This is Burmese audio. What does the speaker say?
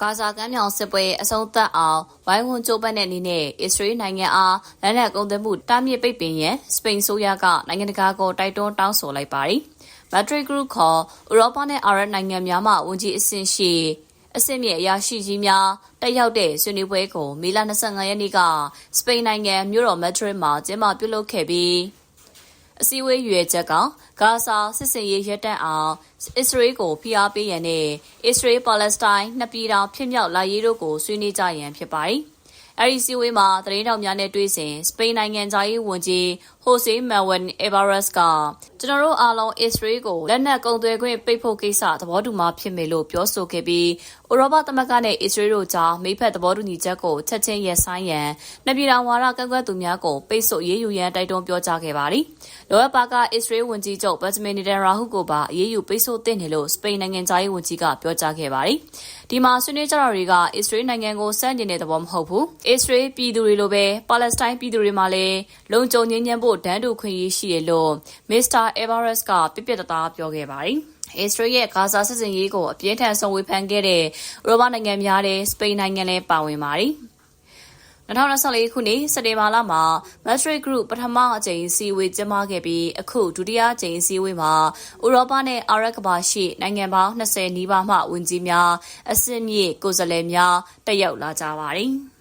ဂါဇာကမ်းမြောင်စစ်ပွဲအဆုံးသတ်အောင်ဝိုင်းဝန်းကြိုးပမ်းတဲ့အနေနဲ့အစ္စရေးနိုင်ငံအားလက်နက်ကုန်သွယ်မှုတားမြစ်ပိတ်ပင်ရန်စပိန်ဆိုးရကနိုင်ငံတကာကိုတိုက်တွန်းတောင်းဆိုလိုက်ပါတယ်။ Madrid Group ခေါ်ဥရောပနဲ့အာရပ်နိုင်ငံများမှဝန်ကြီးအဆင့်ရှိအဆင့်မြင့်အရာရှိကြီးများတက်ရောက်တဲ့ဆွေးနွေးပွဲကိုမေလ25ရက်နေ့ကစပိန်နိုင်ငံမြို့တော်မက်ဒရစ်မှာကျင်းပပြုလုပ်ခဲ့ပြီး အစည်းအဝေးရွေချက်ကဂါဇာစစ်စင်ရေးရပ်တန့်အောင်အစ္စရေးကိုဖိအားပေးရန်နဲ့အစ္စရေးပါလက်စတိုင်းနှစ်ပြည်ထောင်ဖြစ်မြောက်လာရေးတို့ကိုဆွေးနွေးကြရန်ဖြစ်ပါတယ်။အဲဒီစည်းဝေးမှာသတင်းတော်များနဲ့တွေ့စဉ်စပိန်နိုင်ငံသားရေးဝန်ကြီးဟိုဆေမန်ဝန်အေဗာရက်စ်ကကျွန်တော်တို့အားလုံးအစ္စရေးကိုလက်နက်ကုန်သွယ်ခွင့်ပိတ်ဖို့ကိစ္စသဘောတူမှဖြစ်မယ်လို့ပြောဆိုခဲ့ပြီးဥရောပသမဂ္ဂနဲ့အစ္စရေးတို့ကြားမိဖက်သဘောတူညီချက်ကိုချက်ချင်းရပ်ဆိုင်းရန်နှစ်ပြည်ထောင်ဝါဒကန့်ကွက်သူများကိုပိတ်ဆို့ရေးယူရန်တိုက်တွန်းပြောကြားခဲ့ပါတယ်။လောအပ်ပါကအစ္စရေးဝန်ကြီးချုပ်ဘတ်ဂျမင်နီတန်ရာဟုကိုပါအေးအေးယူပိတ်ဆို့သင့်တယ်လို့စပိန်နိုင်ငံသားရေးဝန်ကြီးကပြောကြားခဲ့ပါတယ်။ဒီမှာဆွေးနွေးကြတာတွေကအစ္စရေးနိုင်ငံကိုစန့်ကျင်တဲ့သဘောမဟုတ်ဘူး။အစ္စရေးပြည်သူတွေလိုပဲပါလက်စတိုင်းပြည်သူတွေမှာလည်းလုံခြုံငြိမ်းချမ်းဖို့ဒန်းတူခွင့်ရရှိတယ်လို့မစ္စတာအေဗာရက်စ်ကပြပြတသားပြောခဲ့ပါတယ်။အစ္စရေးရဲ့ဂါဇာစစ်စင်ရေးကိုအပြင်းထန်ဆုံးဝေဖန်ခဲ့တဲ့ဥရောပနိုင်ငံများတဲ့စပိန်နိုင်ငံလည်းပါဝင်ပါတယ်။2024ခုနှစ်စက်တင်ဘာလမှာ Madrid Group ပထမအကြိမ်စီဝေးကျင်းပခဲ့ပြီးအခုဒုတိယအကြိမ်စီဝေးမှာဥရောပနဲ့အာရပ်ကမ္ဘာရှိနိုင်ငံပေါင်း20နီးပါးမှဝန်ကြီးများအဆင့်မြင့်ကိုယ်စားလှယ်များတက်ရောက်လာကြပါတယ်။